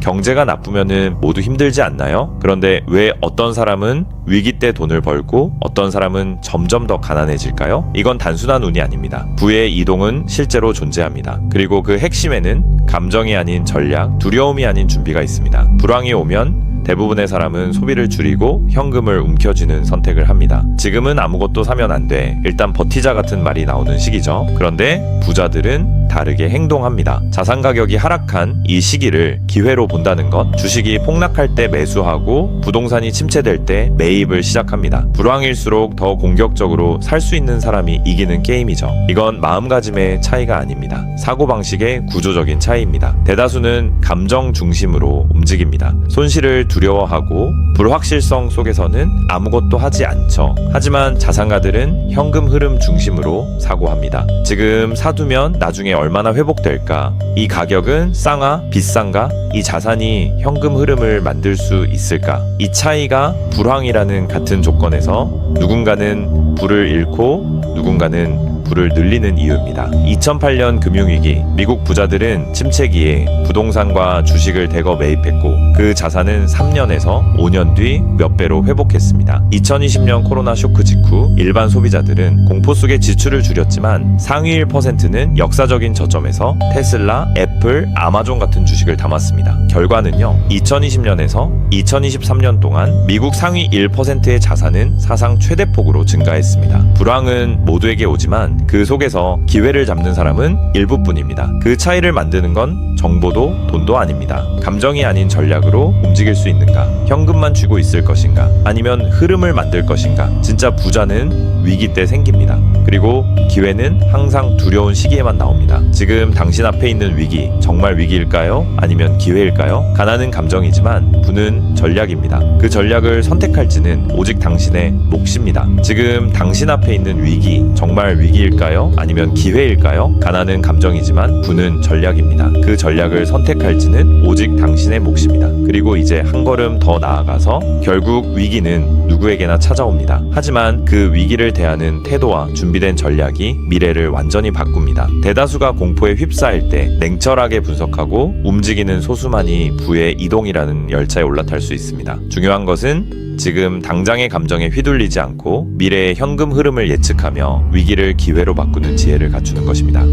경제가 나쁘면은 모두 힘들지 않나요? 그런데 왜 어떤 사람은 위기 때 돈을 벌고 어떤 사람은 점점 더 가난해질까요? 이건 단순한 운이 아닙니다. 부의 이동은 실제로 존재합니다. 그리고 그 핵심에는 감정이 아닌 전략, 두려움이 아닌 준비가 있습니다. 불황이 오면 대부분의 사람은 소비를 줄이고 현금을 움켜쥐는 선택을 합니다. 지금은 아무것도 사면 안 돼. 일단 버티자 같은 말이 나오는 시기죠. 그런데 부자들은 다르게 행동합니다. 자산 가격이 하락한 이 시기를 기회로 본다는 것, 주식이 폭락할 때 매수하고 부동산이 침체될 때 매입을 시작합니다. 불황일수록 더 공격적으로 살 수 있는 사람이 이기는 게임이죠. 이건 마음가짐의 차이가 아닙니다. 사고방식의 구조적인 차이입니다. 대다수는 감정 중심으로 움직입니다. 손실을 두려워하고 불확실성 속에서는 아무것도 하지 않죠. 하지만 자산가들은 현금 흐름 중심으로 사고합니다. 지금 사두면 나중에 얼마나 회복될까? 이 가격은 쌍아, 비싼가? 이 자산이 현금 흐름을 만들 수 있을까? 이 차이가 불황이라는 같은 조건에서 누군가는 불을 잃고 누군가는 불을 늘리는 이유입니다. 2008년 금융위기, 미국 부자들은 침체기에 부동산과 주식을 대거 매입했고 그 자산은 3년에서 5년 뒤 몇 배로 회복했습니다. 2020년 코로나 쇼크 직후 일반 소비자들은 공포 속에 지출을 줄였지만 상위 1%는 역사적인 저점에서 테슬라, 애플, 아마존 같은 주식을 담았습니다. 결과는요, 2020년에서 2023년 동안 미국 상위 1%의 자산은 사상 최대폭으로 증가했습니다. 불황은 모두에게 오지만 그 속에서 기회를 잡는 사람은 일부뿐입니다. 그 차이를 만드는 건 정보도 돈도 아닙니다. 감정이 아닌 전략으로 움직일 수 있는가? 현금만 쥐고 있을 것인가? 아니면 흐름을 만들 것인가? 진짜 부자는 위기 때 생깁니다. 그리고 기회는 항상 두려운 시기에만 나옵니다. 지금 당신 앞에 있는 위기, 정말 위기일까요? 아니면 기회일까요? 가난은 감정이지만 부는 전략입니다. 그 전략을 선택할지는 오직 당신의 몫입니다. 지금 당신 앞에 있는 위기, 정말 위기일까요? 아니면 기회일까요? 가난은 감정이지만 부는 전략입니다. 그 전략을 선택할지는 오직 당신의 몫입니다. 그리고 이제 한 걸음 더 나아가서 결국 위기는 누구에게나 찾아옵니다. 하지만 그 위기를 대하는 태도와 준비된 전략이 미래를 완전히 바꿉니다. 대다수가 공포에 휩싸일 때 냉철하게 분석하고 움직이는 소수만이 부의 이동이라는 열차에 올라탈 수 있습니다. 중요한 것은 지금 당장의 감정에 휘둘리지 않고 미래의 현금 흐름을 예측하며 위기를 기회로 바꾸는 지혜를 갖추는 것입니다.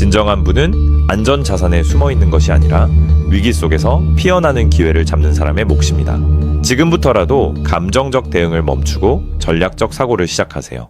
진정한 부는 안전 자산에 숨어 있는 것이 아니라 위기 속에서 피어나는 기회를 잡는 사람의 몫입니다. 지금부터라도 감정적 대응을 멈추고 전략적 사고를 시작하세요.